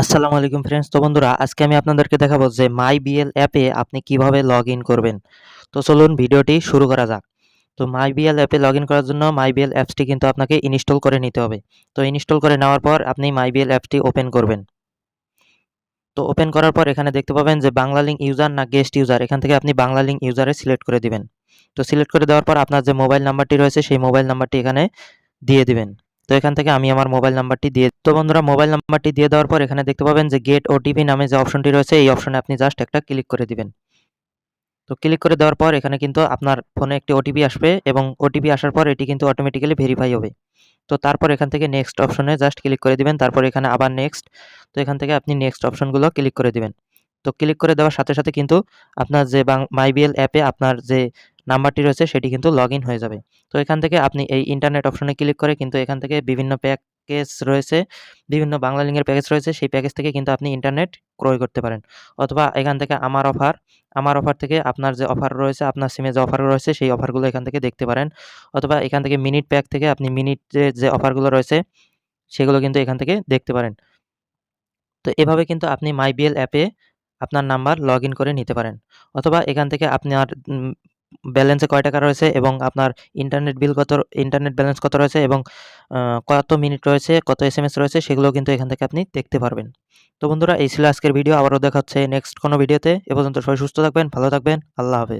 আসসালামু আলাইকুম ফ্রেন্ডস তো বন্ধুরা, আজকে আমি আপনাদেরকে দেখাবো যে মাই বিএল অ্যাপে আপনি কীভাবে লগ করবেন। তো চলুন ভিডিওটি শুরু করা যাক। তো মাই বিএল অ্যাপে লগ করার জন্য মাই বিএল অ্যাপসটি কিন্তু আপনাকে ইনস্টল করে নিতে হবে। তো ইনস্টল করে নেওয়ার পর আপনি মাই বিএল অ্যাপটি ওপেন করবেন। তো ওপেন করার পর এখানে দেখতে পাবেন যে বাংলা লিঙ্ক ইউজার না গেস্ট ইউজার এখান থেকে আপনি বাংলা লিঙ্ক ইউজারে সিলেক্ট করে দিবেন। তো সিলেক্ট করে দেওয়ার পর আপনার যে মোবাইল নাম্বারটি রয়েছে, সেই মোবাইল নাম্বারটি এখানে দিয়ে দিবেন। তো এখান থেকে আমি আমার মোবাইল নাম্বারটি দিয়ে তো বন্ধুরা মোবাইল নাম্বারটি দিয়ে দেওয়ার পর এখানে দেখতে পাবেন যে গেট ওটিপি নামে যে অপশনটি রয়েছে, এই অপশনে আপনি জাস্ট একটা ক্লিক করে দিবেন। তো ক্লিক করে দেওয়ার পর এখানে কিন্তু আপনার ফোনে একটি ওটিপি আসবে এবং ওটিপি আসার পর এটি কিন্তু অটোমেটিক্যালি ভেরিফাই হবে। তো তারপর এখান থেকে নেক্সট অপশনে জাস্ট ক্লিক করে দিবেন, তারপর এখানে আবার নেক্সট তো এখান থেকে আপনি নেক্সট অপশনগুলো ক্লিক করে দিবেন। তো ক্লিক করে দেওয়ার সাথে সাথে কিন্তু আপনার যে মাইবিএল অ্যাপে আপনার যে নাম্বারটি রয়েছে, সেটি কিন্তু লগ হয়ে যাবে। তো এখান থেকে আপনি এই ইন্টারনেট অপশনে ক্লিক করে কিন্তু এখান থেকে বিভিন্ন প্যাকেজ রয়েছে, বিভিন্ন বাংলা লিঙ্কের প্যাকেজ রয়েছে, সেই প্যাকেজ থেকে কিন্তু আপনি ইন্টারনেট ক্রয় করতে পারেন। অথবা এখান থেকে আমার অফার আমার অফার থেকে আপনার যে অফার রয়েছে, আপনার সিমে যে অফার রয়েছে, সেই অফারগুলো এখান থেকে দেখতে পারেন। অথবা এখান থেকে মিনিট প্যাক থেকে আপনি মিনিটে যে অফারগুলো রয়েছে, সেগুলো কিন্তু এখান থেকে দেখতে পারেন। তো এভাবে কিন্তু আপনি মাইবিএল অ্যাপে আপনার নাম্বার লগ করে নিতে পারেন। অথবা এখান থেকে আপনার ব্যালেন্সে কয় টাকা রয়েছে এবং আপনার ইন্টারনেট বিল কত ইন্টারনেট ব্যালেন্স কত রয়েছে এবং কত মিনিট রয়েছে, কত এস এম এস রয়েছে সেগুলো কিন্তু এখান থেকে আপনি দেখতে পারবেন। তো বন্ধুরা, এই ছিল আজকের ভিডিও আবারও দেখাচ্ছে নেক্সট কোনো ভিডিওতে এ পর্যন্ত সবাই সুস্থ থাকবেন, ভালো থাকবেন, আল্লাহ হাফেজ।